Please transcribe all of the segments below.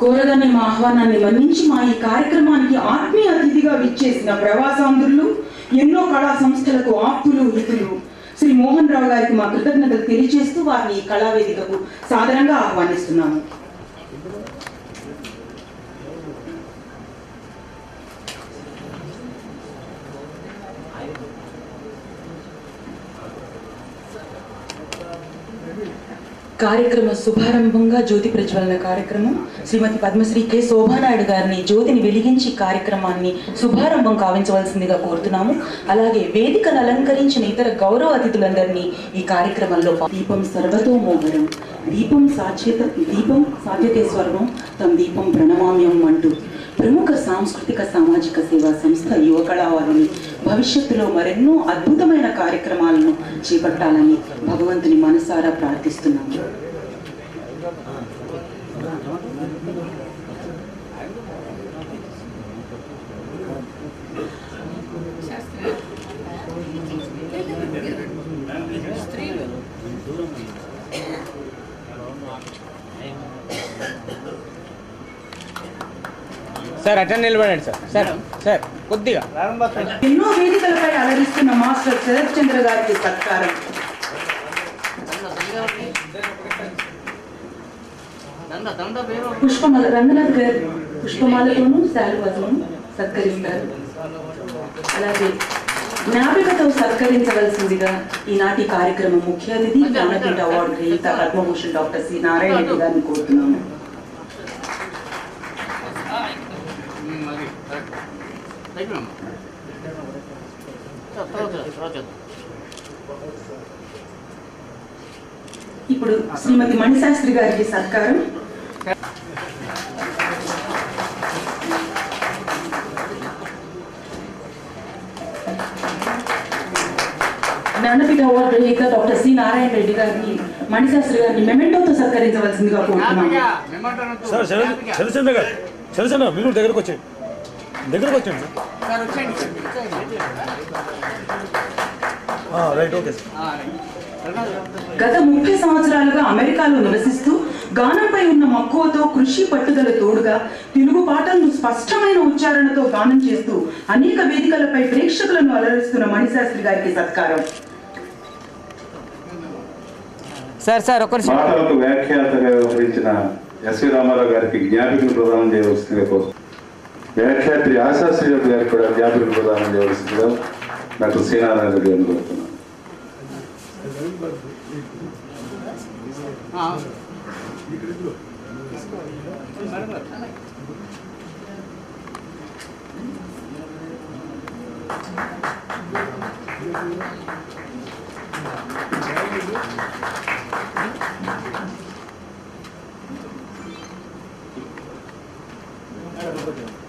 కోరగా మా ఆహ్వానాన్ని మన్నించి మా ఈ కార్యక్రమానికి ఆత్మీయ అతిథిగా విచ్చేసిన ప్రవాసాంధ్రులు ఎన్నో కళా సంస్థలకు ఆప్తులు హితులు శ్రీ మోహన్ రావు గారికి మా కృతజ్ఞతలు తెలియజేస్తూ వారిని ఈ కళావేదికకు సాధారణంగా ఆహ్వానిస్తున్నాము. కార్యక్రమ శుభారంభంగా జ్యోతి ప్రజ్వలన కార్యక్రమం. శ్రీమతి పద్మశ్రీ కె. శోభానాయుడు గారిని జ్యోతిని వెలిగించి కార్యక్రమాన్ని శుభారంభం కావించవలసిందిగా కోరుతున్నాము. అలాగే వేదికను అలంకరించిన ఇతర గౌరవ అతిథులందరినీ ఈ కార్యక్రమంలో దీపం దీపం సర్వతోమోహరం. దీపం సాధ్యత దీపం సాధ్యతే స్వర్గం తమ దీపం ప్రణమామ్యం అంటూ ప్రముఖ సాంస్కృతిక సామాజిక సేవా సంస్థ యువకళావాలని భవిష్యత్తులో మరెన్నో అద్భుతమైన కార్యక్రమాలను చేపట్టాలని భగవంతుని మనసారా ప్రార్థిస్తున్నాము. సార్ అటెండ్ నిలబడండి సార్. Sir sir. కొద్దిగా. ఎన్నో వేదికలపై అలరిస్తున్న మాస్టర్ శరత్ చంద్ర గారికి సత్కారం. పుష్పమాల రంగనాథ్ గారు పుష్పమాలతోనూ శాలువాతోనూ సత్కరిస్తారు. అలాగే జ్ఞాపికతో సత్కరించవలసిందిగా ఈనాటి కార్యక్రమం ముఖ్య అతిథి జ్ఞానపీఠ అవార్డు గ్రహీత పద్మభూషణ్ డాక్టర్ సి. నారాయణ రెడ్డి గారిని కోరుతున్నాము. ఇప్పుడు శ్రీమతి మణిశాస్త్రి గారికి సత్కారం జ్ఞానపీఠ అవార్డు గ్రహీత డాక్టర్ సి నారాయణ రెడ్డి గారిని మణిశాస్త్రి గారిని మెమెంటోతో సత్కరించవలసిందిగా కోరుతున్నాము సార్ శరత్ శరత్చంద్ర గారు శరత్చంద్ర మీరు దగ్గరకు వచ్చేయండి దగ్గరకు వచ్చేయండి సార్ రైట్ ఓకే సార్ గత ముప్పై సంవత్సరాలుగా అమెరికాలో నివసిస్తూ గానంపై ఉన్న మక్కువతో కృషి పట్టుదల తోడుగా తెలుగు పాటలను స్పష్టమైన ఉచ్చారణతో గానం చేస్తూ అనేక వేదికలపై ప్రేక్షకులను అలరిస్తున్న మణిశాస్త్రి గారికి సత్కారం. సార్ సార్ మాటలకు వ్యాఖ్యాతగా వ్యవహరించిన ఎస్వి రామారావు గారికి జ్ఞాపికలు ప్రదానం చేయవలసిందిగా కోసం ವೇಟ್ಲೇಟ್ ಯಾಸ ಸಿಗಬೇಕು ಯಾರು ಕೂಡ ಜ್ಞಾಪಕ ಪ್ರಧಾನ ವಿವರಿಸಿದರು ಡಾಕ್ಟರ್ ಸೀನಾರಾಯಣ ರೆಡ್ಡಿ ಎಂದು ಬರ್ತೇನೆ Thank you.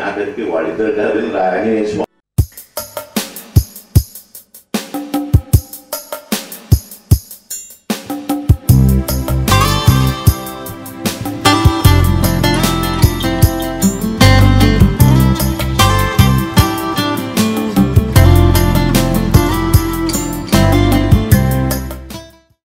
ஆதரிக்கு வாழ்ந்திருக்கிறது ஆஞ்சநேய